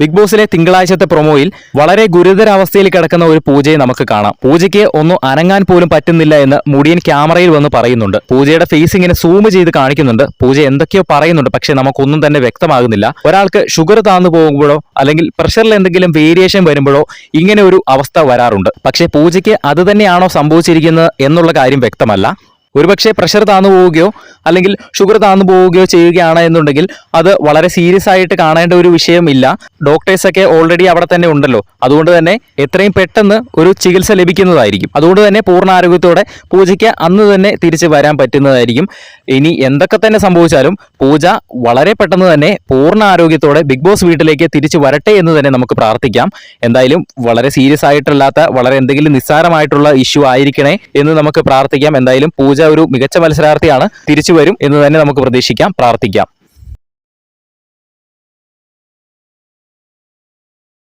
Big ബോസിലെ തിങ്കളാഴ്ചത്തെ പ്രൊമോയിൽ വളരെ ഗുരുതരാവസ്ഥയിൽ കിടക്കുന്ന ഒരു പൂജയെ നമുക്ക് കാണാം. പൂജയ്ക്ക് ഒന്നും അനങ്ങാൻ പോലും പറ്റുന്നില്ല എന്ന് മുടിയൻ ക്യാമറയിൽ വന്ന് പറയുന്നുണ്ട്. പൂജയുടെ ഫേസ് ഇങ്ങനെ സൂം ചെയ്ത് കാണിക്കുന്നുണ്ട്. പൂജ എന്തൊക്കെയോ പറയുന്നുണ്ട് പക്ഷെ നമുക്കൊന്നും തന്നെ വ്യക്തമാകുന്നില്ല. ഒരാൾക്ക് ഷുഗർ താന്നു പോകുമ്പോഴോ അല്ലെങ്കിൽ പ്രഷറിൽ എന്തെങ്കിലും വേരിയേഷൻ വരുമ്പോഴോ ഇങ്ങനെ ഒരു അവസ്ഥ വരാറുണ്ട്. പക്ഷെ പൂജയ്ക്ക് അത് തന്നെയാണോ സംഭവിച്ചിരിക്കുന്നത് എന്നുള്ള കാര്യം വ്യക്തമല്ല. ഒരുപക്ഷെ പ്രഷർ താന്നു പോവുകയോ അല്ലെങ്കിൽ ഷുഗർ താന്നു പോവുകയോ ചെയ്യുകയാണ് എന്നുണ്ടെങ്കിൽ അത് വളരെ സീരിയസ് ആയിട്ട് കാണേണ്ട ഒരു വിഷയമില്ല. ഡോക്ടേഴ്സൊക്കെ ഓൾറെഡി അവിടെ തന്നെ ഉണ്ടല്ലോ. അതുകൊണ്ട് തന്നെ എത്രയും പെട്ടെന്ന് ഒരു ചികിത്സ ലഭിക്കുന്നതായിരിക്കും. അതുകൊണ്ട് തന്നെ പൂർണ ആരോഗ്യത്തോടെ പൂജയ്ക്ക് അന്ന് തന്നെ തിരിച്ച് വരാൻ പറ്റുന്നതായിരിക്കും. ഇനി എന്തൊക്കെ തന്നെ സംഭവിച്ചാലും പൂജ വളരെ പെട്ടെന്ന് തന്നെ പൂർണ ആരോഗ്യത്തോടെ ബിഗ് ബോസ് വീട്ടിലേക്ക് തിരിച്ചു വരട്ടെ എന്ന് തന്നെ നമുക്ക് പ്രാർത്ഥിക്കാം. എന്തായാലും വളരെ സീരിയസ് ആയിട്ടല്ലാത്ത വളരെ എന്തെങ്കിലും നിസ്സാരമായിട്ടുള്ള ഇഷ്യൂ ആയിരിക്കണേ എന്ന് നമുക്ക് പ്രാർത്ഥിക്കാം. എന്തായാലും പൂജ ഒരു മികച്ച മത്സരാർത്ഥിയാണ്. തിരിച്ചു വരും എന്ന് തന്നെ നമുക്ക് പ്രതീക്ഷിക്കാം പ്രാർത്ഥിക്കാം.